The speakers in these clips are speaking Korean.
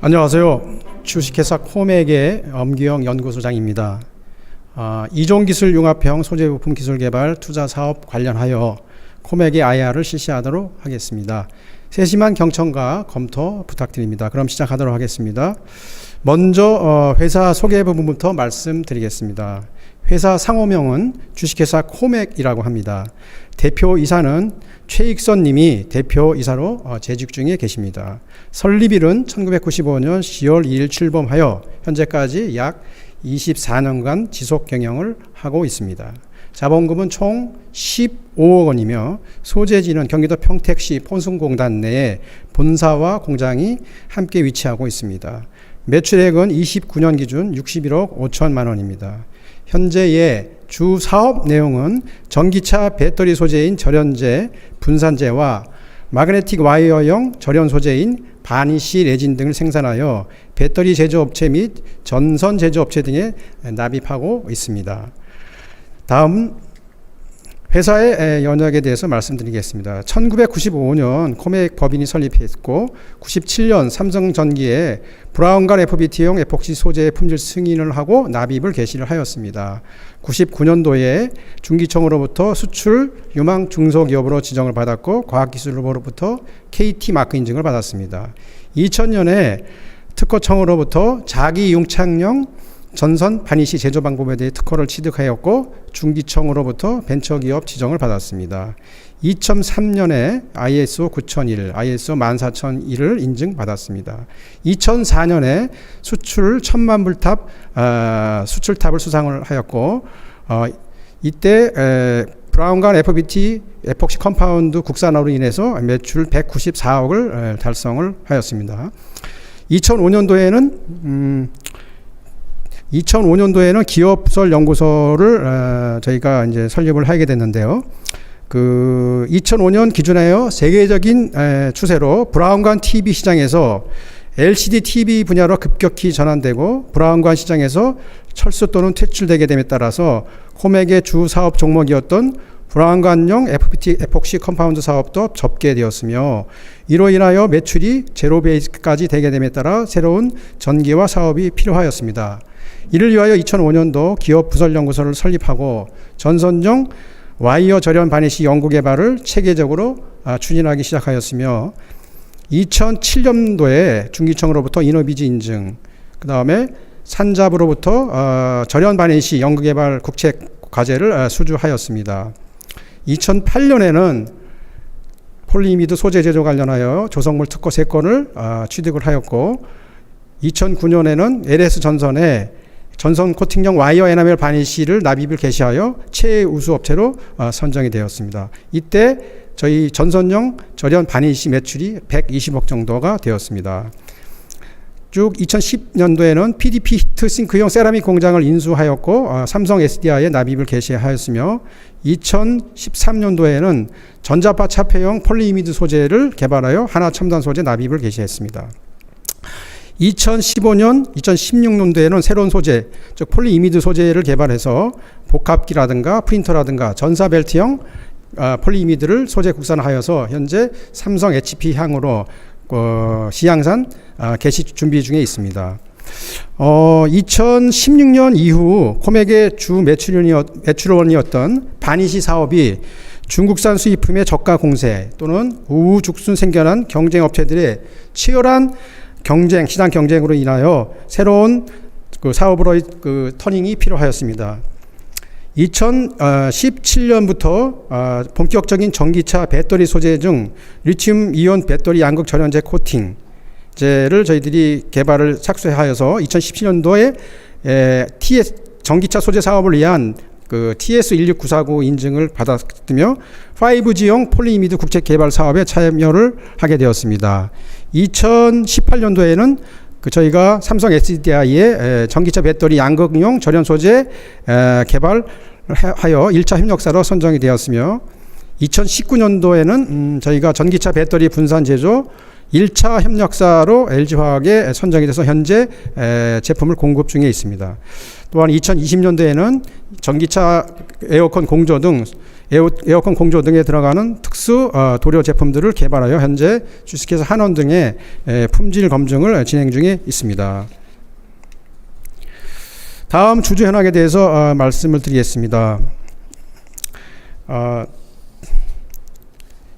안녕하세요. 주식회사 코맥의 엄기영 연구소장입니다. 아, 이종 기술 융합형 소재 부품 기술 개발 투자 사업 관련하여 코맥의 IR을 실시하도록 하겠습니다. 세심한 경청과 검토 부탁드립니다. 그럼 시작하도록 하겠습니다. 먼저 어, 회사 소개 부분부터 말씀드리겠습니다. 회사 상호명은 주식회사 코맥이라고 합니다. 대표 이사는 최익선 님이 대표 이사로 어, 재직 중에 계십니다. 설립일은 1995년 10월 2일 출범하여 현재까지 약 24년간 지속 경영을 하고 있습니다. 자본금은 총 15억 원이며 소재지는 경기도 평택시 폰순공단 내에 본사와 공장이 함께 위치하고 있습니다. 매출액은 29년 기준 61억 5천만 원입니다. 현재의 주 사업 내용은 전기차 배터리 소재인 절연제, 분산제와 마그네틱 와이어형 절연 소재인 바니시 레진 등을 생산하여 배터리 제조업체 및 전선 제조업체 등에 납입하고 있습니다. 다음 회사의 연역에 대해서 말씀드리겠습니다. 1995년 코맥 법인이 설립했고 97년 삼성전기에 브라운관 FBT용 에폭시 소재 품질 승인을 하고 납입을 개시를 하였습니다. 99년도에 중기청으로부터 수출 유망 중소기업으로 지정을 받았고 과학기술로부터 KT 마크 인증을 받았습니다. 2000년에 특허청으로부터 자기 융착용 전선 바니시 제조 방법에 대해 특허를 취득하였고 중기청으로부터 벤처기업 지정을 받았습니다. 2003년에 ISO 9001, ISO 14001을 인증받았습니다. 2004년에 수출 천만 불탑 어, 수출탑을 수상을 하였고 어, 이때 에, 브라운관 FBT 에폭시 컴파운드 국산화로 인해서 매출 194억을 에, 달성을 하였습니다. 2005년도에는 음, 2005년도에는 기업설 연구소를 어, 저희가 이제 설립을 하게 됐는데요. 그 2005년 기준하여 세계적인 에, 추세로 브라운관 TV 시장에서 LCD TV 분야로 급격히 전환되고 브라운관 시장에서 철수 또는 퇴출되게 됨에 따라서 코맥의 주 사업 종목이었던 브라운관용 FPT 에폭시 컴파운드 사업도 접게 되었으며 이로 인하여 매출이 제로 베이스까지 되게 됨에 따라 새로운 전기화 사업이 필요하였습니다. 이를 위하여 2005년도 기업 부설 연구소를 설립하고 전선용 와이어 절연 바니시 연구 개발을 체계적으로 아, 추진하기 시작하였으며 2007년도에 중기청으로부터 이노비지 인증, 그 다음에 산잡으로부터 어, 절연 바니시 연구 개발 국책 과제를 어, 수주하였습니다. 2008년에는 폴리미드 소재 제조 관련하여 조성물 특허 3건을 어, 취득을 하였고 2009년에는 LS 전선에 전선 코팅용 와이어 에나멜 바니시를 납입을 개시하여 최우수 업체로 어, 선정이 되었습니다. 이때 저희 전선용 절연 바니시 매출이 120억 정도가 되었습니다. 쭉 2010년도에는 PDP 히트 싱크용 세라믹 공장을 인수하였고 어, 삼성 SDI에 납입을 개시하였으며 2013년도에는 전자파 차폐형 폴리이미드 소재를 개발하여 하나 첨단 소재 납입을 개시했습니다. 2015년, 2016년도에는 새로운 소재, 즉 폴리이미드 소재를 개발해서 복합기라든가 프린터라든가 전사벨트형 어, 폴리이미드를 소재 국산화하여서 현재 삼성 HP 향으로 어, 시향산 어, 개시 준비 중에 있습니다. 어, 2016년 이후 코맥의 주 매출원이었, 매출원이었 던 바니시 사업이 중국산 수입품의 저가 공세 또는 우후죽순 생겨난 경쟁 업체들의 치열한 경쟁, 시장 경쟁으로 인하여 새로운 그 사업으로의 그 터닝이 필요하였습니다. 2017년부터 어, 본격적인 전기차 배터리 소재 중 리튬 이온 배터리 양극 전원제 코팅 제를 저희들이 개발을 착수하여서 2017년도에 TS 전기차 소재 사업을 위한 그 TS16949 인증을 받았으며 5G용 폴리이미드 국제 개발 사업에 참여를 하게 되었습니다. 2018년도에는 그 저희가 삼성 SDI의 전기차 배터리 양극용 절연 소재 개발하여 1차 협력사로 선정이 되었으며 2019년도에는 음 저희가 전기차 배터리 분산 제조 1차 협력사로 LG화학에 선정이 돼서 현재 제품을 공급 중에 있습니다. 또한 2020년도에는 전기차 에어컨 공조 등 에어, 에어 컨 공조 등에 들어가는 특수 어, 도료 제품들을 개발하여 현재 주식회사 한원 등의 에, 품질 검증을 진행 중에 있습니다. 다음 주주 현황에 대해서 어, 말씀을 드리겠습니다. 어,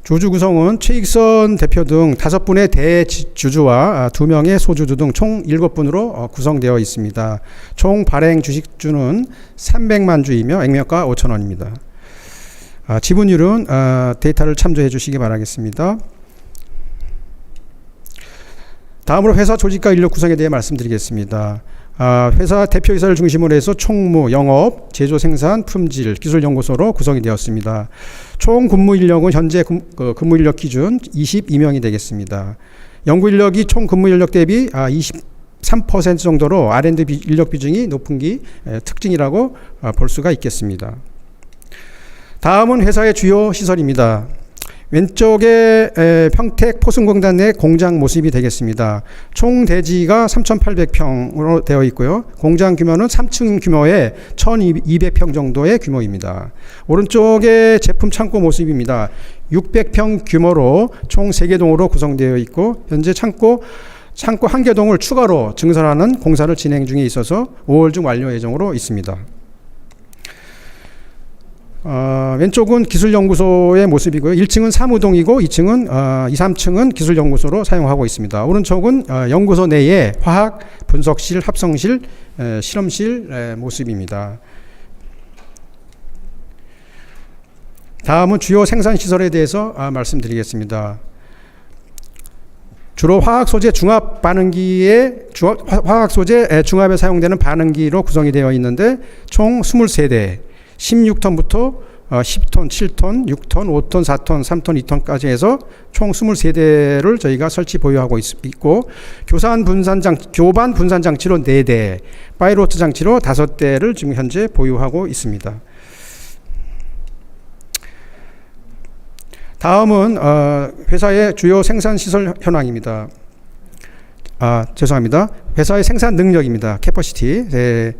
주주 구성은 최익선 대표 등 다섯 분의 대주주와 아, 두 명의 소주주 등 총 일곱 분으로 어, 구성되어 있습니다. 총 발행 주식주는 300만 주이며 액면가 5천 원입니다. 아, 지분율은 아, 데이터를 참조해 주시기 바라겠습니다. 다음으로 회사 조직과 인력 구성에 대해 말씀드리겠습니다. 아, 회사 대표이사를 중심으로 해서 총무, 영업, 제조, 생산, 품질, 기술연구소로 구성이 되었습니다. 총 근무 인력은 현재 근, 그 근무 인력 기준 22명이 되겠습니다. 연구 인력이 총 근무 인력 대비 아, 23% 정도로 R&D 비- 인력 비중이 높은 게 에, 특징이라고 아, 볼 수가 있겠습니다. 다음은 회사의 주요 시설입니다. 왼쪽에 에, 평택 포승공단 내 공장 모습이 되겠습니다. 총 대지가 3,800평으로 되어 있고요. 공장 규모는 3층 규모의 1,200평 정도의 규모입니다. 오른쪽에 제품 창고 모습입니다. 600평 규모로 총 3개 동으로 구성되어 있고 현재 창고 창고 한 개 동을 추가로 증설하는 공사를 진행 중에 있어서 5월 중 완료 예정으로 있습니다. 어, 왼쪽은 기술연구소의 모습이고요. 1층은 사무동이고 2층은 어, 2, 3층은 기술연구소로 사용하고 있습니다. 오른쪽은 어, 연구소 내에 화학 분석실, 합성실, 에, 실험실 에, 모습입니다. 다음은 주요 생산 시설에 대해서 아, 말씀드리겠습니다. 주로 화학 소재 중합 반응기에 화학 소재 에, 중합에 사용되는 반응기로 구성이 되어 있는데 총 23대 16톤부터 어, 10톤, 7톤, 6톤, 5톤, 4톤, 3톤, 2톤까지 해서 총 23대를 저희가 설치 보유하고 있, 고 교산 분산 장 교반 분산 장치로 4대, 파이로트 장치로 5대를 지금 현재 보유하고 있습니다. 다음은 어, 회사의 주요 생산 시설 현황입니다. 아, 죄송합니다. 회사의 생산 능력입니다. 캐퍼시티. 네.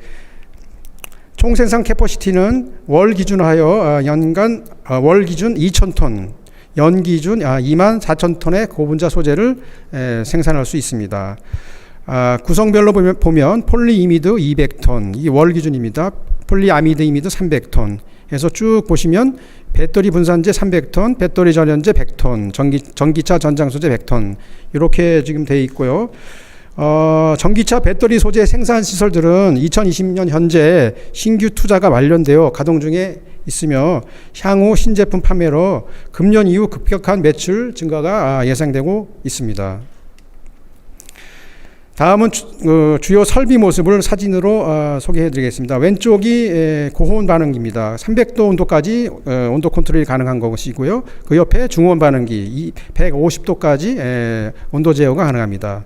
총 생산 캐퍼시티는 월 기준하여 어, 연간 어, 월 기준 2,000톤, 연 기준 아, 2만 4천 톤의 고분자 소재를 에, 생산할 수 있습니다. 아, 구성별로 보면, 폴리이미드 200톤, 이 월 기준입니다. 폴리아미드 이미드 300톤. 해서 쭉 보시면 배터리 분산재 300톤, 배터리 전연재 100톤, 전기 전기차 전장 소재 100톤 이렇게 지금 돼 있고요. 어, 전기차 배터리 소재 생산 시설들은 2020년 현재 신규 투자가 완료되어 가동 중에 있으며 향후 신제품 판매로 금년 이후 급격한 매출 증가가 아, 예상되고 있습니다. 다음은 주, 어, 주요 설비 모습을 사진으로 어, 소개해드리겠습니다. 왼쪽이 에, 고온 반응기입니다. 300도 온도까지 어, 온도 컨트롤이 가능한 것이고요. 그 옆에 중온 반응기 이 150도까지 에, 온도 제어가 가능합니다.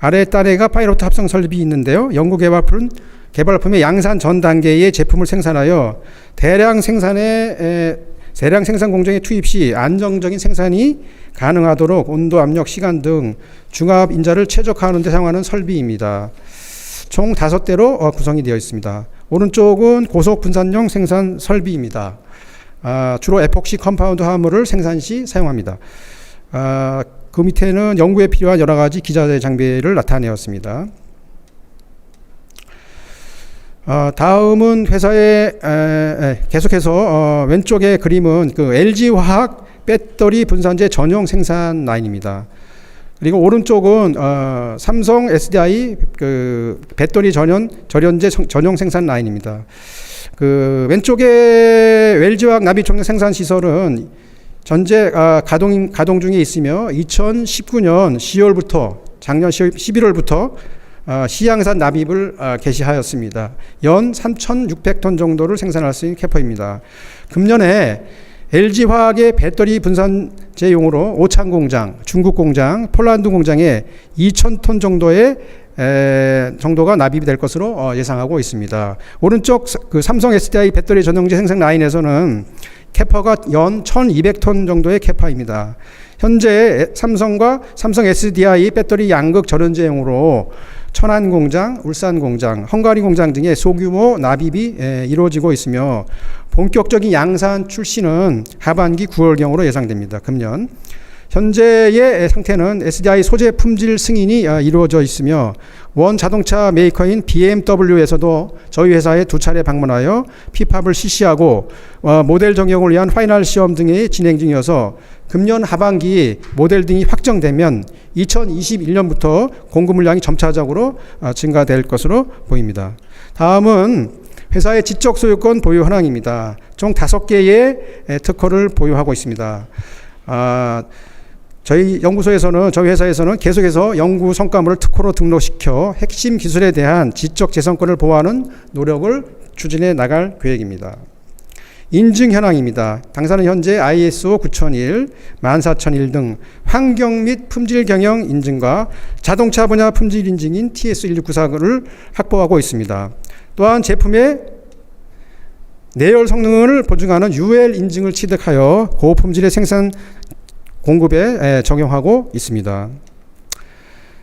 아래 단에가 파이로트 합성 설비 있는데요. 연구 개발품 개발품의 양산 전 단계의 제품을 생산하여 대량 생산에 에, 대량 생산 공정에 투입 시 안정적인 생산이 가능하도록 온도, 압력, 시간 등 중압 인자를 최적화하는 데 사용하는 설비입니다. 총 다섯 대로 어, 구성이 되어 있습니다. 오른쪽은 고속 분산용 생산 설비입니다. 아, 주로 에폭시 컴파운드 화물을 생산 시 사용합니다. 아, 그 밑에는 연구에 필요한 여러 가지 기자재 장비를 나타내었습니다. 어, 다음은 회사의 에, 에, 계속해서 어, 왼쪽의 그림은 그 LG 화학 배터리 분산재 전용 생산 라인입니다. 그리고 오른쪽은 어, 삼성 SDI 그 배터리 전용 절연제 성- 전용 생산 라인입니다. 그 왼쪽에 화학 나비 총량 생산 시설은 전제 아, 가동 가동 중에 있으며 2019년 10월부터 작년 11월부터 아, 시향산 납입을 아, 개시하였습니다. 연 3,600톤 정도를 생산할 수 있는 캐퍼입니다. 금년에 LG 화학의 배터리 분산재용으로 오창 공장, 중국 공장, 폴란드 공장에 2,000톤 정도의 에, 정도가 납입이 될 것으로 어, 예상하고 있습니다. 오른쪽 사- 그 삼성 SDI 배터리 전용제 생산 라인에서는 캐파가 연 1,200톤 정도의 캐파입니다. 현재 삼성과 삼성 SDI 배터리 양극 전원제용으로 천안 공장, 울산 공장, 헝가리 공장 등의 소규모 납입이 에, 이루어지고 있으며 본격적인 양산 출시는 하반기 9월경으로 예상됩니다. 금년. 현재의 상태는 SDI 소재 품질 승인이 어, 이루어져 있으며 원 자동차 메이커인 BMW에서도 저희 회사에 두 차례 방문하여 피팝을 실시하고 어, 모델 적용을 위한 파이널 시험 등이 진행 중이어서 금년 하반기 모델 등이 확정되면 2021년부터 공급 물량이 점차적으로 어, 증가될 것으로 보입니다. 다음은 회사의 지적 소유권 보유 현황입니다. 총 다섯 개의 에, 특허를 보유하고 있습니다. 아, 저희 연구소에서는 저희 회사에서는 계속해서 연구 성과물을 특허로 등록시켜 핵심 기술에 대한 지적 재산권을 보호하는 노력을 추진해 나갈 계획입니다. 인증 현황입니다. 당사는 현재 ISO 9001, 14001 등 환경 및 품질 경영 인증과 자동차 분야 품질 인증인 TS1694를 확보하고 있습니다. 또한 제품의 내열 성능을 보증하는 UL 인증을 취득하여 고품질의 생산 공급에 적용하고 있습니다.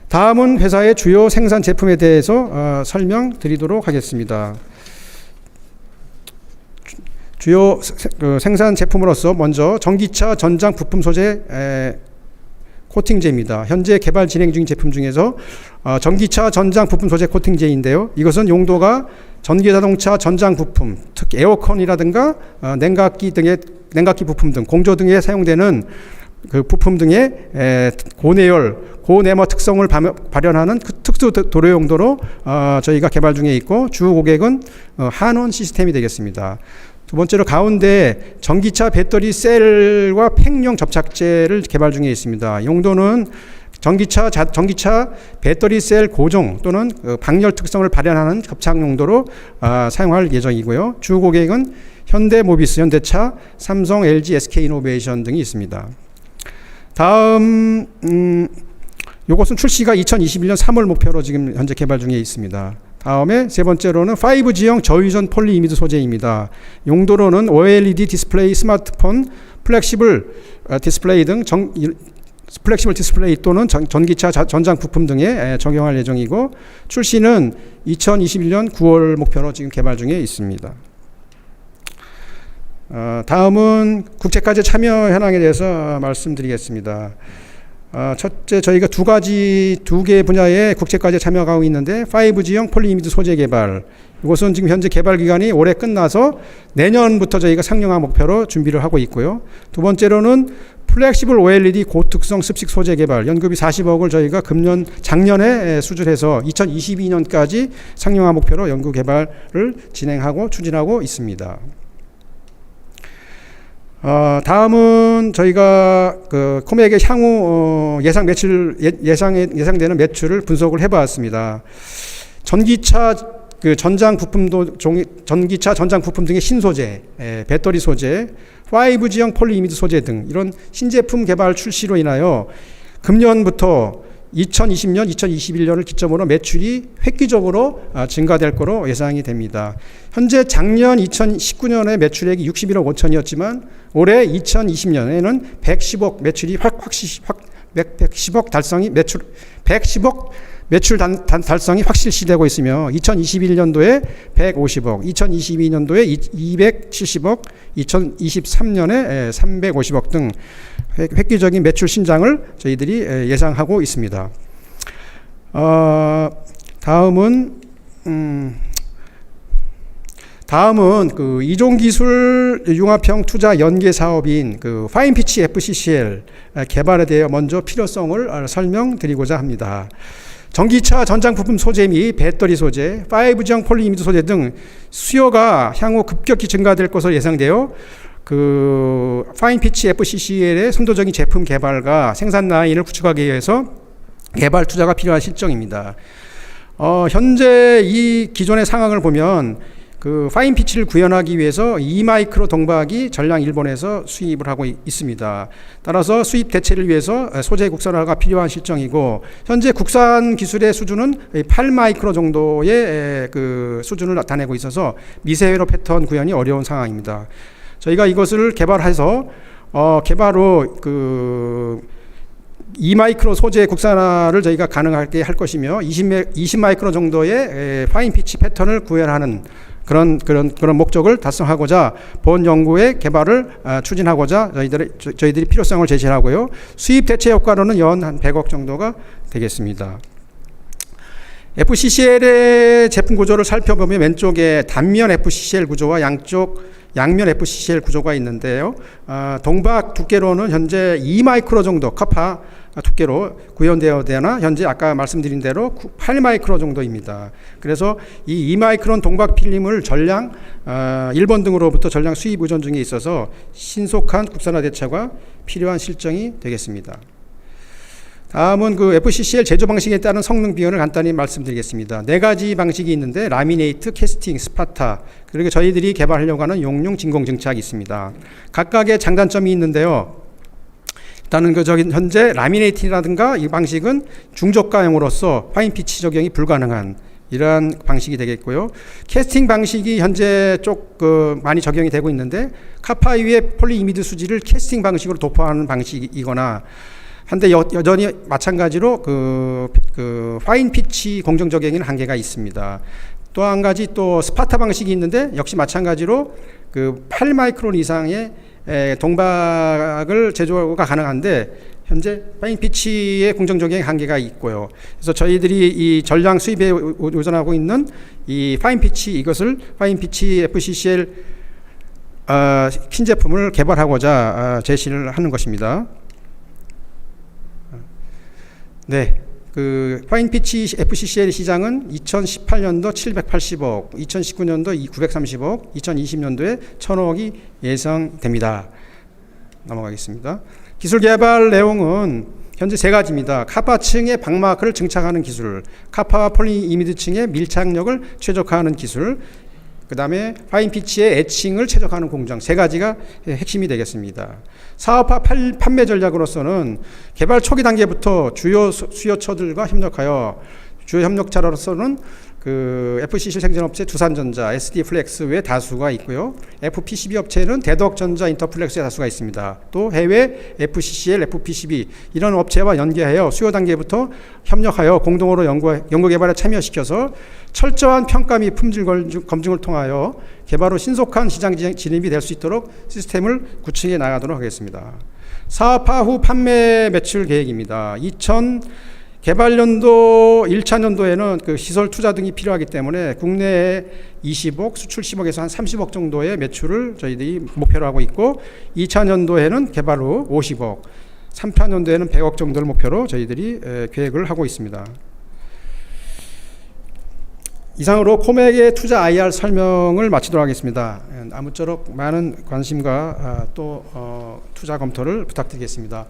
다음은 회사의 주요 생산 제품에 대해서 어, 설명드리도록 하겠습니다. 주요 그 생산 제품으로서 먼저 전기차 전장 부품 소재 코팅제입니다. 현재 개발 진행 중인 제품 중에서 어, 전기차 전장 부품 소재 코팅제인데요. 이것은 용도가 전기 자동차 전장 부품, 특히 에어컨이라든가 어, 냉각기 등의 냉각기 부품 등 공조 등에 사용되는 그 부품 등의 고내열, 고내모 특성을 발현하는 그 특수 도료 용도로 어, 저희가 개발 중에 있고 주 고객은 한원 시스템이 되겠습니다. 두 번째로 가운데 전기차 배터리 셀과 팽용 접착제를 개발 중에 있습니다. 용도는 전기차 자, 전기차 배터리 셀 고정 또는 그 방열 특성을 발현하는 접착 용도로 아, 사용할 예정이고요. 주 고객은 현대모비스, 현대차, 삼성, LG, SK이노베이션 등이 있습니다. 다음 음, 이것은 출시가 2021년 3월 목표로 지금 현재 개발 중에 있습니다. 다음에 세 번째로는 5G형 저유전 폴리 이미드 소재입니다. 용도로는 OLED 디스플레이, 스마트폰, 플렉시블 어, 디스플레이 등 정, 플렉시블 디스플레이 또는 전 기차 전장 부품 등에 적용할 예정이고 출시는 2021년 9월 목표로 지금 개발 중에 있습니다. 어, 다음은 국제까지 참여 현황에 대해서 말씀드리겠습니다. 어, 첫째 저희가 두 가지 두 개 분야의 국제까지 참여하고 있는데 5G형 폴리이미드 소재 개발 이것은 지금 현재 개발 기간이 올해 끝나서 내년부터 저희가 상용화 목표로 준비를 하고 있고요. 두 번째로는 플렉시블 OLED 고특성 습식 소재 개발 연급이 40억을 저희가 금년 작년에 수주해서 2022년까지 상용화 목표로 연구 개발을 진행하고 추진하고 있습니다. 어, 다음은 저희가 그 코맥의 향후 어, 예상 매출 예, 상 예상되는 매출을 분석을 해봤습니다. 전기차 그 전장 부품도 종이 전기차 전장 부품 등의 신소재, 에, 배터리 소재, 5G형 폴리이미드 소재 등 이런 신제품 개발 출시로 인하여 금년부터 2020년, 2021년을 기점으로 매출이 획기적으로 아, 증가될 거로 예상이 됩니다. 현재 작년 2019년에 매출액이 61억 5천이었지만 올해 2020년에는 110억 매출이 확 확실 확 110억 달성이 매출 110억 매출 단, 단, 달성이 확실시되고 있으며 2021년도에 150억, 2022년도에 270억, 2023년에 350억 등 획기적인 매출 신장을 저희들이 예상하고 있습니다. 어, 다음은 음, 다음은 그 이종 기술 융합형 투자 연계 사업인 그 파인피치 FCCL 개발에 대해 먼저 필요성을 설명드리고자 합니다. 전기차 전장 부품 소재 및 배터리 소재, 5G형 폴리이미드 소재 등 수요가 향후 급격히 증가될 것으로 예상되어 그 파인피치 FCCL의 선도적인 제품 개발과 생산 라인을 구축하기 위해서 개발 투자가 필요한 실정입니다. 어, 현재 이 기존의 상황을 보면 그 파인 피치를 구현하기 위해서 2마이크로 동박이 전량 일본에서 수입을 하고 있습니다. 따라서 수입 대체를 위해서 소재 국산화가 필요한 실정이고 현재 국산 기술의 수준은 8마이크로 정도의 그 수준을 나타내고 있어서 미세회로 패턴 구현이 어려운 상황입니다. 저희가 이것을 개발해서 어 개발 후그 2마이크로 소재 국산화를 저희가 가능하게 할 것이며 20, 20 마이크로 정도의 에, 파인 피치 패턴을 구현하는 그런 그런 그런 목적을 달성하고자 본 연구의 개발을 아, 추진하고자 저희들이 저- 저희들이 필요성을 제시하고요. 수입 대체 효과로는 연 한 100억 정도가 되겠습니다. FCCL의 제품 구조를 살펴보면 왼쪽에 단면 FCCL 구조와 양쪽 양면 FCCL 구조가 있는데요. 아, 동박 두께로는 현재 2마이크로 정도 커파 두께로 구현되어 되나 현재 아까 말씀드린 대로 8마이크로 정도입니다. 그래서 이 2마이크론 동박 필름을 전량 아, 일본 등으로부터 전량 수입 의존 중에 있어서 신속한 국산화 대처가 필요한 실정이 되겠습니다. 다음은 그 FCCL 제조 방식에 따른 성능 비연을 간단히 말씀드리겠습니다. 네 가지 방식이 있는데 라미네이트, 캐스팅, 스파타 그리고 저희들이 개발하려고 하는 용융 진공 증착이 있습니다. 각각의 장단점이 있는데요. 일단은 그 저기 현재 라미네이팅이라든가 이 방식은 중저가형으로서 파인 피치 적용이 불가능한 이러한 방식이 되겠고요. 캐스팅 방식이 현재 쪽그 많이 적용이 되고 있는데 카파 위에 폴리이미드 수지를 캐스팅 방식으로 도포하는 방식이거나 한데 여, 여전히 마찬가지로 그, 그 파인 피치 공정 적용에는 한계가 있습니다. 또 한 가지 또 스파타 방식이 있는데 역시 마찬가지로 그 8마이크론 이상의 에, 동박을 제조가 가능한데 현재 파인 피치의 공정 적용에 한계가 있고요. 그래서 저희들이 이 전량 수입에 의존하고 있는 이 파인 피치 이것을 파인 피치 FCCL 어, 킨 제품을 개발하고자 어, 제시를 하는 것입니다. 네. 그 파인 피치 FCCL 시장은 2018년도 780억, 2019년도 930억, 2020년도에 1000억이 예상됩니다. 넘어가겠습니다. 기술 개발 내용은 현재 세 가지입니다. 카파층의 방마크를 증착하는 기술, 카파와 폴리이미드층의 밀착력을 최적화하는 기술, 그 다음에 파인 피치의 애칭을 최적화하는 공정 세 가지가 핵심이 되겠습니다. 사업화 팔- 판매 전략으로서는 개발 초기 단계부터 주요 수- 수요처들과 협력하여 주요 협력자로서는 그 FCC 생산업체 두산전자, SD 플렉스 외 다수가 있고요. FPCB 업체는 대덕전자, 인터플렉스의 다수가 있습니다. 또 해외 FCCL, FPCB 이런 업체와 연계하여 수요 단계부터 협력하여 공동으로 연구, 연구 개발에 참여시켜서 철저한 평가 및 품질 검증- 검증을 통하여 개발 후 신속한 시장 진- 진입이 될 수 있도록 시스템을 구축해 나가도록 하겠습니다. 사업화 후 판매 매출 계획입니다. 2000 개발 연도 1차 년도에는 그 시설 투자 등이 필요하기 때문에 국내에 20억, 수출 10억에서 한 30억 정도의 매출을 저희들이 목표로 하고 있고 2차 년도에는 개발 후 50억, 3차 년도에는 100억 정도를 목표로 저희들이 에, 계획을 하고 있습니다. 이상으로 코맥의 투자 IR 설명을 마치도록 하겠습니다. 아무쪼록 많은 관심과 아, 또 어, 투자 검토를 부탁드리겠습니다.